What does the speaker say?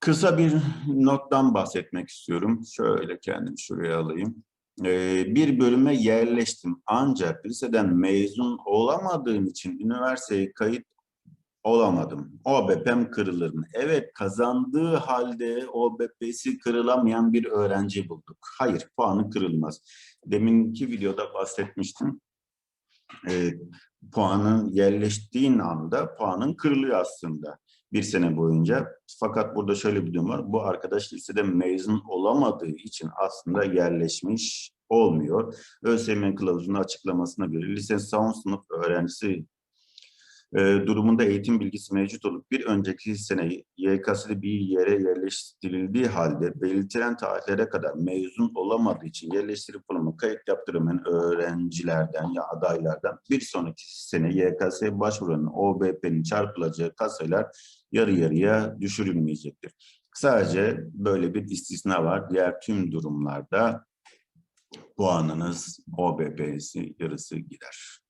Kısa bir nottan bahsetmek istiyorum. Şöyle kendimi şuraya alayım. Ee, bir bölüme yerleştim. Ancak liseden mezun olamadığım için üniversiteye kayıt olamadım. OBP'm kırılır mı? Evet, kazandığı halde OBP'si kırılamayan bir öğrenci bulduk. Hayır, puanı kırılmaz. Deminki videoda bahsetmiştim. Ee, puanın yerleştiğin anda puanın kırılıyor aslında bir sene boyunca. Fakat burada şöyle bir durum var. Bu arkadaş lisede mezun olamadığı için aslında yerleşmiş olmuyor. ÖSYM kılavuzunun açıklamasına göre lise son sınıf öğrencisi e, durumunda eğitim bilgisi mevcut olup bir önceki sene YKS'de bir yere yerleştirildiği halde belirtilen tarihlere kadar mezun olamadığı için yerleştirip bulunma kayıt yaptıramayan öğrencilerden ya adaylardan bir sonraki sene YKS'ye başvuranın OBP'nin çarpılacağı kasaylar yarı yarıya düşürülmeyecektir. Sadece böyle bir istisna var. Diğer tüm durumlarda puanınız OBP'si yarısı gider.